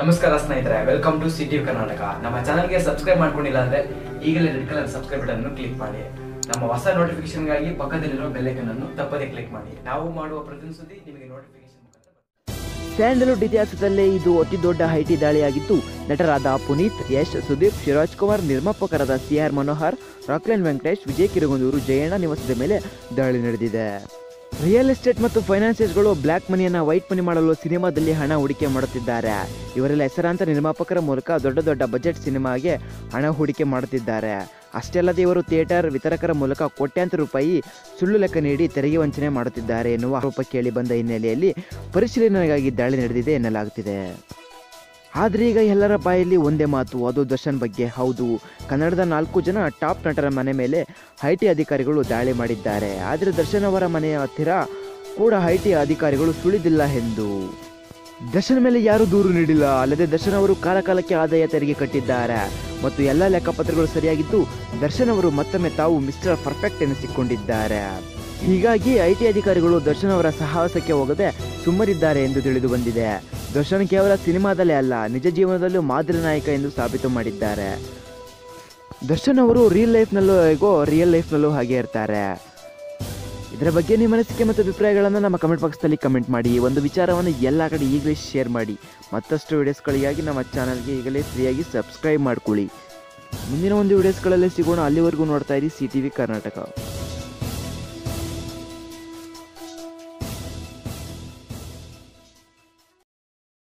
ನಮಸ್ಕಾರ ಸ್ನೇಹಿತರೆ welcome to city Karnataka ನಮ್ಮ ಚಾನಲ್ಗೆ ಸಬ್ಸ್ಕ್ರೈಬ್ ಮಾಡ್ಕೊಂಡಿಲ್ಲ ಅಂದ್ರೆ ಈಗಲೇ ರೆಡ್ ಕಲರ್ ಸಬ್ಸ್ಕ್ರೈಬ್ ಬಟನ್ ಅನ್ನು ಕ್ಲಿಕ್ ಮಾಡಿ. ನಮ್ಮ ಹೊಸ ನೋಟಿಫಿಕೇಶನ್ಗಾಗಿ ಪಕ್ಕದಲ್ಲಿರೋ ಬೆಲ್ಲೈಕನ್ ಅನ್ನು ತಪ್ಪದೇ ಕ್ಲಿಕ್ ಮಾಡಿ. ನಾವು ಮಾಡುವ ಪ್ರತಿ ಸುದ್ದಿ ನಿಮಗೆ ನೋಟಿಫಿಕೇಶನ್. ಸ್ಯಾಂಡಲ್ವುಡ್ ಇತಿಹಾಸದಲ್ಲೇ ಇದು ಅತಿ ದೊಡ್ಡ ಐಟಿ ದಾಳಿಯಾಗಿದ್ದು, ನಟರಾದ Puneeth, Yash, Sudeep, Shivaraj Kumar, ನಿರ್ಮಾಪಕರಾದ C R Manohar, Rockline Venkatesh, Vijay Kiragandur, Jayanna ನಿವಾಸದ ಮೇಲೆ ದಾಳಿ ನಡೆದಿದೆ. ರಿಯಲ್ ಎಸ್ಟೇಟ್ ಮತ್ತು ಫೈನಾನ್ಸಿಯರ್ಗಳು ಬ್ಲ್ಯಾಕ್ ಮನಿಯನ್ನು ವೈಟ್ ಮನಿ ಮಾಡಲು ಸಿನಿಮಾದಲ್ಲಿ ಹಣ ಹೂಡಿಕೆ ಮಾಡುತ್ತಿದ್ದಾರೆ. ಇವರೆಲ್ಲ ಹೆಸರಾಂತ ನಿರ್ಮಾಪಕರ ಮೂಲಕ ದೊಡ್ಡ ದೊಡ್ಡ ಬಜೆಟ್ ಸಿನಿಮಾಗೆ ಹಣ ಹೂಡಿಕೆ ಮಾಡುತ್ತಿದ್ದಾರೆ. ಅಷ್ಟೇ ಇವರು ಥಿಯೇಟರ್ ವಿತರಕರ ಮೂಲಕ ಕೋಟ್ಯಾಂತರ ರೂಪಾಯಿ ಸುಳ್ಳು ಲೆಕ್ಕ ನೀಡಿ ತೆರಿಗೆ ವಂಚನೆ ಮಾಡುತ್ತಿದ್ದಾರೆ ಎನ್ನುವ ಆರೋಪ ಕೇಳಿ ಬಂದ ಹಿನ್ನೆಲೆಯಲ್ಲಿ ಪರಿಶೀಲನೆಗಾಗಿ ದಾಳಿ ನಡೆದಿದೆ ಎನ್ನಲಾಗುತ್ತಿದೆ. ಆದರೆ ಈಗ ಎಲ್ಲರ ಬಾಯಲ್ಲಿ ಒಂದೇ ಮಾತು, ಅದು ದರ್ಶನ್ ಬಗ್ಗೆ. ಹೌದು, ಕನ್ನಡದ ನಾಲ್ಕು ಜನ ಟಾಪ್ ನಟರ ಮನೆ ಮೇಲೆ ಐಟಿ ಅಧಿಕಾರಿಗಳು ದಾಳಿ ಮಾಡಿದ್ದಾರೆ. ಆದರೆ ದರ್ಶನ್ ಅವರ ಮನೆಯ ಹತ್ತಿರ ಕೂಡ ಐಟಿ ಅಧಿಕಾರಿಗಳು ಸುಳಿದಿಲ್ಲ ಎಂದು. ದರ್ಶನ್ ಮೇಲೆ ಯಾರೂ ದೂರು ನೀಡಿಲ್ಲ, ಅಲ್ಲದೆ ದರ್ಶನ್ ಅವರು ಕಾಲಕಾಲಕ್ಕೆ ಆದಾಯ ತೆರಿಗೆ ಕಟ್ಟಿದ್ದಾರೆ. ಮತ್ತು ಎಲ್ಲ ಲೆಕ್ಕಪತ್ರಗಳು ಸರಿಯಾಗಿದ್ದು, ದರ್ಶನ್ ಅವರು ಮತ್ತೊಮ್ಮೆ ತಾವು ಮಿಸ್ಟರ್ ಪರ್ಫೆಕ್ಟ್ ಎನಿಸಿಕೊಂಡಿದ್ದಾರೆ. ಹೀಗಾಗಿ ಐಟಿ ಅಧಿಕಾರಿಗಳು ದರ್ಶನ್ ಅವರ ಸಾಹಸಕ್ಕೆ ಹೋಗದೆ ಸುಮ್ಮನಿದ್ದಾರೆ ಎಂದು ತಿಳಿದು ಬಂದಿದೆ. ದರ್ಶನ್ ಕೇವಲ ಸಿನಿಮಾದಲ್ಲೇ ಅಲ್ಲ, ನಿಜ ಜೀವನದಲ್ಲೂ ಮಾದರಿ ನಾಯಕ ಎಂದು ಸಾಬೀತು ಮಾಡಿದ್ದಾರೆ. ದರ್ಶನ್ ಅವರು ರಿಯಲ್ ಲೈಫ್ನಲ್ಲೂ ಹೇಗೋ ರಿಯಲ್ ಲೈಫ್ನಲ್ಲೂ ಹಾಗೆ ಇರ್ತಾರೆ. ಇದರ ಬಗ್ಗೆ ನಿಮ್ಮ ಅನಿಸಿಕೆ ಮತ್ತು ಅಭಿಪ್ರಾಯಗಳನ್ನು ನಮ್ಮ ಕಮೆಂಟ್ ಬಾಕ್ಸ್ನಲ್ಲಿ ಕಮೆಂಟ್ ಮಾಡಿ. ಒಂದು ವಿಚಾರವನ್ನು ಎಲ್ಲ ಕಡೆ ಈಗಲೇ ಶೇರ್ ಮಾಡಿ. ಮತ್ತಷ್ಟು ವೀಡಿಯೋಸ್ಗಳಿಗಾಗಿ ನಮ್ಮ ಚಾನಲ್ಗೆ ಈಗಲೇ ಫ್ರೀಯಾಗಿ ಸಬ್ಸ್ಕ್ರೈಬ್ ಮಾಡ್ಕೊಳ್ಳಿ. ಮುಂದಿನ ಒಂದು ವೀಡಿಯೋಸ್ಗಳಲ್ಲೇ ಸಿಗೋಣ. ಅಲ್ಲಿವರೆಗೂ ನೋಡ್ತಾ ಇರಿ ಸಿ ಟಿ ವಿ ಕರ್ನಾಟಕ